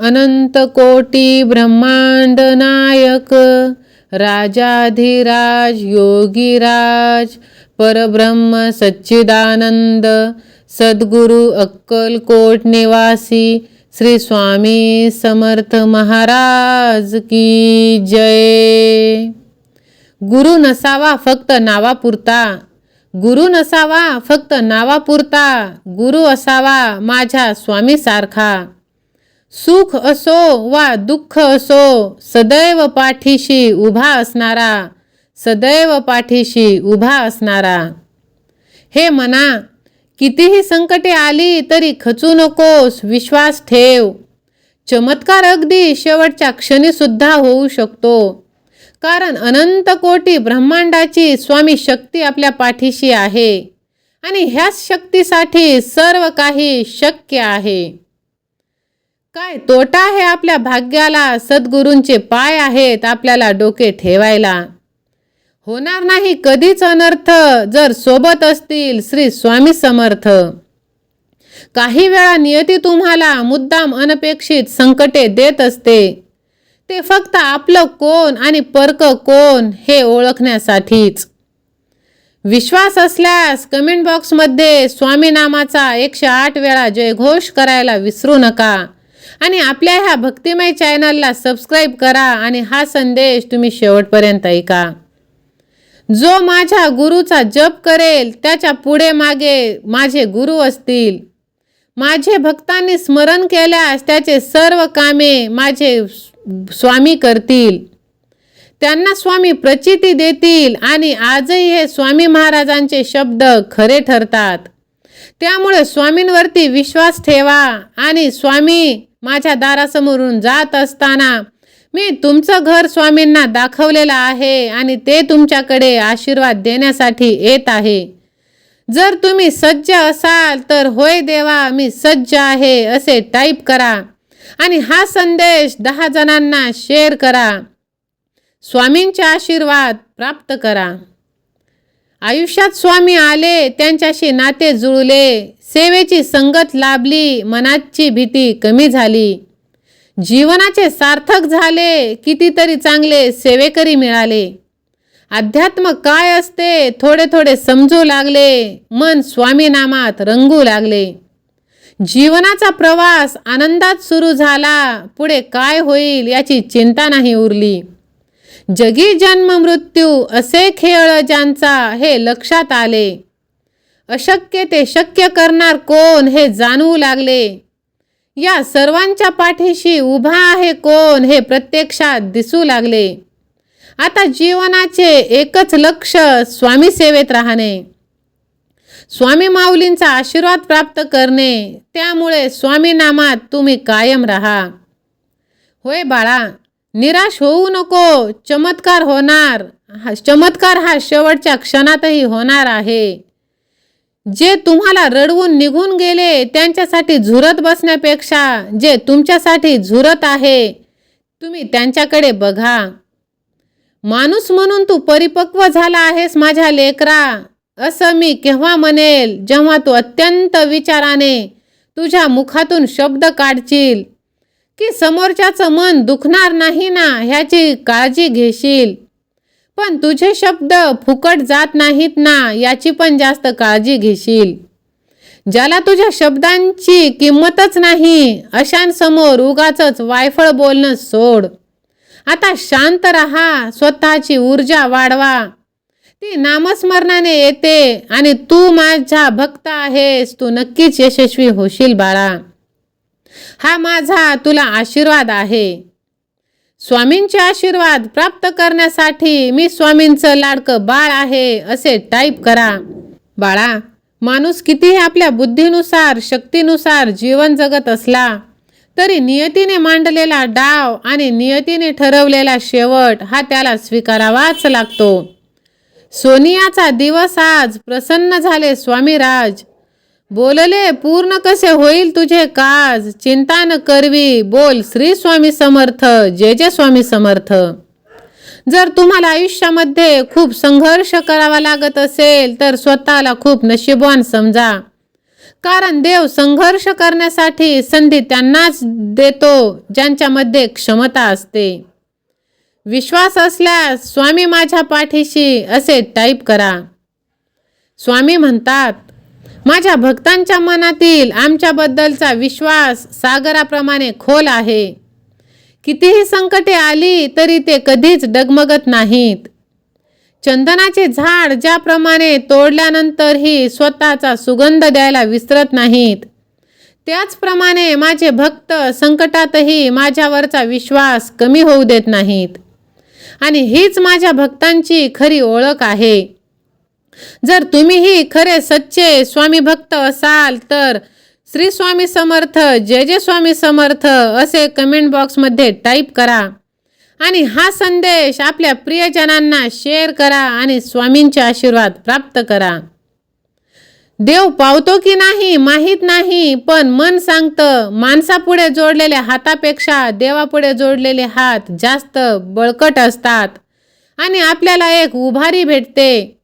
अनंत कोटी ब्रह्मांड नायक राजाधिराज योगीराज परब्रह्म सच्चिदानंद सद्गुरु अक्कलकोट निवासी श्री स्वामी समर्थ महाराज की जय. गुरु नसावा फक्त नावापुरता गुरु नसावा फक्त नावापुरता गुरु असावा माझ्या स्वामीसारखा. सुख असो वा दुःख असो सदैव पाठीशी उभा असणारा सदैव पाठीशी उभा असणारा. हे मना कितीही संकटे आली तरी खचू नकोस विश्वास ठेव. चमत्कार अगदी शेवटच्या क्षणीसुद्धा होऊ शकतो. कारण अनंत कोटी ब्रह्मांडाची स्वामी शक्ती आपल्या पाठीशी आहे. आणि ह्याच शक्तीसाठी सर्व काही शक्य आहे. काय तोटा आहे आपल्या भाग्याला? सद्गुरूंचे पाय आहेत आपल्याला डोके ठेवायला. होणार नाही कधीच अनर्थ जर सोबत असतील श्री स्वामी समर्थ. काही वेळा नियती तुम्हाला मुद्दाम अनपेक्षित संकटे देत असते. ते फक्त आपलं कोण आणि परक कोण हे ओळखण्यासाठीच. विश्वास असल्यास कमेंट बॉक्समध्ये स्वामी नामाचा एकशे आठ वेळा जयघोष करायला विसरू नका. आणि आपल्या ह्या भक्तिमय चॅनलला सबस्क्राईब करा आणि हा संदेश तुम्ही शेवटपर्यंत ऐका. जो माझ्या गुरुचा जप करेल त्याच्या पुढे मागे माझे गुरु असतील. माझे भक्तांनी स्मरण केल्यास त्याचे सर्व कामे माझे स्वामी करतील. त्यांना स्वामी प्रचिती देतील आणि आजही हे स्वामी महाराजांचे शब्द खरे ठरतात. त्यामुळे स्वामींवरती विश्वास ठेवा आणि स्वामी माझ्या दारासमोरून जात असताना मी तुमचं घर स्वामींना दाखवलेलं आहे आणि ते तुमच्याकडे आशीर्वाद देण्यासाठी येत आहे. जर तुम्ही सज्ज असाल तर होय देवा मी सज्ज आहे असे टाईप करा. आणि हा संदेश दहा जणांना शेअर करा. स्वामींचे आशीर्वाद प्राप्त करा. आयुष्यात स्वामी आले त्यांच्याशी नाते जुळले. सेवेची संगत लाभली मनाची भीती कमी झाली. जीवनाचे सार्थक झाले कितीतरी चांगले सेवेकरी मिळाले. अध्यात्म काय असते थोडे थोडे समजू लागले. मन स्वामीनामात रंगू लागले. जीवनाचा प्रवास आनंदात सुरू झाला पुढे काय होईल याची चिंता नाही उरली. जगी जन्म मृत्यू असे खेळ ज्यांचा हे लक्षात आले. अशक्य ते शक्य करणार कोण हे जाणवू लागले. या सर्वांच्या पाठीशी उभा आहे कोण हे प्रत्यक्षात दिसू लागले. आता जीवनाचे एकच लक्ष स्वामी सेवेत राहणे. स्वामी माऊलींचा आशीर्वाद प्राप्त करणे त्यामुळे स्वामी नामात तुम्ही कायम राहा. होय बाळा निराश होऊ नको चमत्कार होणार. हा चमत्कार हा शेवटच्या क्षणातही होणार आहे. जे तुम्हाला रडवून निघून गेले त्यांच्यासाठी झुरत बसण्यापेक्षा जे तुमच्यासाठी झुरत आहे तुम्ही त्यांच्याकडे बघा. माणूस म्हणून तू परिपक्व झाला आहेस माझ्या लेकरा. असं मी केव्हा म्हणेल जेव्हा तू अत्यंत विचाराने तुझ्या मुखातून शब्द काढशील. की समोरच्याचं मन दुखणार नाही ना ह्याची काळजी घेशील. पण तुझे शब्द फुकट जात नाहीत ना याची पण जास्त काळजी घेशील. ज्याला तुझ्या शब्दांची किंमतच नाही अशांसमोर उगाच वायफळ बोलणं सोड. आता शांत राहा स्वतःची ऊर्जा वाढवा. ती नामस्मरणाने येते आणि तू माझा भक्त आहेस तू नक्कीच यशस्वी होशील बाळा. हा माझा तुला आशीर्वाद आहे. स्वामींचे आशीर्वाद प्राप्त करण्यासाठी मी स्वामींचं लाडकं बाळ आहे असे टाईप करा. बाळा माणूस कितीही आपल्या बुद्धीनुसार शक्तीनुसार जीवन जगत असला तरी नियतीने मांडलेला डाव आणि नियतीने ठरवलेला शेवट हा त्याला स्वीकारावाच लागतो. सोनियाचा दिवस आज प्रसन्न झाले स्वामीराज. बोलले पूर्ण कसे होईल तुझे काज? चिंता न करवी. बोल श्री स्वामी समर्थ जे जे स्वामी समर्थ. जर तुम्हाला आयुष्यामध्ये खूप संघर्ष करावा लागत असेल तर स्वतःला खूप नशीबवान समजा. कारण देव संघर्ष करण्यासाठी संधी त्यांनाच देतो ज्यांच्यामध्ये क्षमता असते. विश्वास असल्यास स्वामी माझ्या पाठीशी असे टाईप करा. स्वामी म्हणतात माझ्या भक्तांच्या मनातील आमच्याबद्दलचा विश्वास सागराप्रमाणे खोल आहे. कितीही संकटे आली तरी ते कधीच डगमगत नाहीत. चंदनाचे झाड ज्याप्रमाणे तोडल्यानंतरही स्वतःचा सुगंध द्यायला विसरत नाहीत. त्याचप्रमाणे माझे भक्त संकटातही माझ्यावरचा विश्वास कमी होऊ देत नाहीत. आणि हीच माझ्या भक्तांची खरी ओळख आहे. जर तुम्हीही खरे सच्चे स्वामी भक्त असाल तर श्री स्वामी समर्थ जय जय स्वामी समर्थ असे कमेंट बॉक्समध्ये टाईप करा. आणि हा संदेश आपल्या प्रियजनांना शेअर करा आणि स्वामींचे आशीर्वाद प्राप्त करा. देव पावतो की नाही माहीत नाही पण मन सांगतं माणसापुढे जोडलेल्या हातापेक्षा देवापुढे जोडलेले हात जास्त बळकट असतात. आणि आपल्याला एक उभारी भेटते.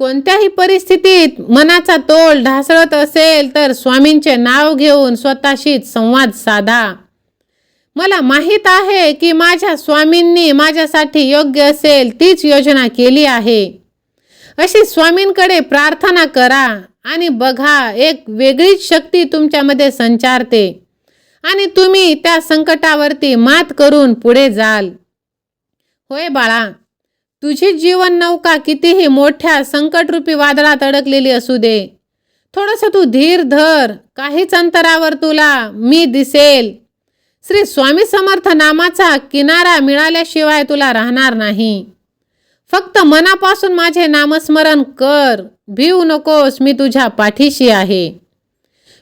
कोणत्याही परिस्थितीत मनाचा तोल ढासळत असेल तर स्वामींचे नाव घेऊन स्वतःशीच संवाद साधा. मला माहीत आहे की माझ्या स्वामींनी माझ्यासाठी योग्य असेल तीच योजना केली आहे. अशी स्वामींकडे प्रार्थना करा आणि बघा एक वेगळीच शक्ती तुमच्यामध्ये संचारते आणि तुम्ही त्या संकटावरती मात करून पुढे जाल. होय बाळा तुझी जीवन नौका कितीही मोठ्या संकटरूपी वादळात अडकलेली असू दे. थोडंसं तू धीर धर. काहीच अंतरावर तुला मी दिसेल. श्री स्वामी समर्थ नामाचा किनारा मिळाल्याशिवाय तुला राहणार नाही. फक्त मनापासून माझे नामस्मरण कर. भिवू नकोस मी तुझ्या पाठीशी आहे.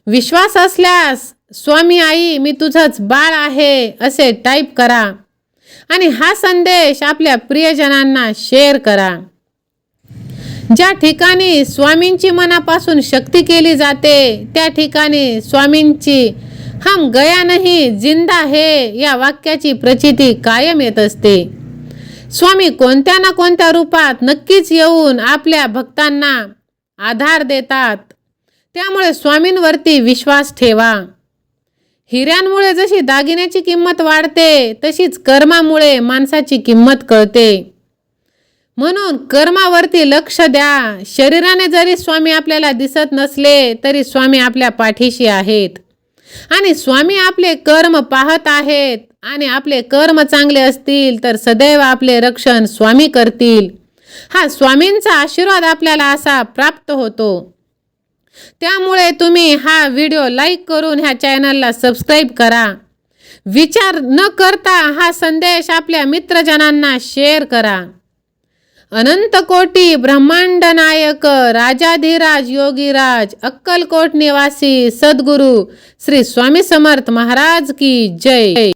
विश्वास असल्यास स्वामी आई मी तुझंच बाळ आहे असे टाईप करा. आणि हा संदेश आपल्या प्रियजनांना शेअर करा. ज्या ठिकाणी स्वामींची मनापासून शक्ती केली जाते त्या ठिकाणी स्वामींची हम गया नाही जिंदा हे या वाक्याची प्रचिती कायम येत असते. स्वामी कोणत्या ना कोणत्या रूपात नक्कीच येऊन आपल्या भक्तांना आधार देतात. त्यामुळे स्वामींवरती विश्वास ठेवा. हिऱ्यांमुळे जशी दागिन्याची किंमत वाढते तशीच कर्मामुळे माणसाची किंमत कळते. म्हणून कर्मावरती लक्ष द्या. शरीराने जरी स्वामी आपल्याला दिसत नसले तरी स्वामी आपल्या पाठीशी आहेत. आणि स्वामी आपले कर्म पाहत आहेत आणि आपले कर्म चांगले असतील तर सदैव आपले रक्षण स्वामी करतील. हा स्वामींचा आशीर्वाद आपल्याला असा प्राप्त होतो. त्यामुळे तुम्ही हा व्हिडिओ लाईक करून ह्या चॅनलला सबस्क्राईब करा. विचार न करता हा संदेश आपल्या मित्रजनांना शेअर करा. अनंत कोटी ब्रह्मांड नायक राजाधिराज योगीराज अक्कलकोट निवासी सद्गुरू श्री स्वामी समर्थ महाराज की जय.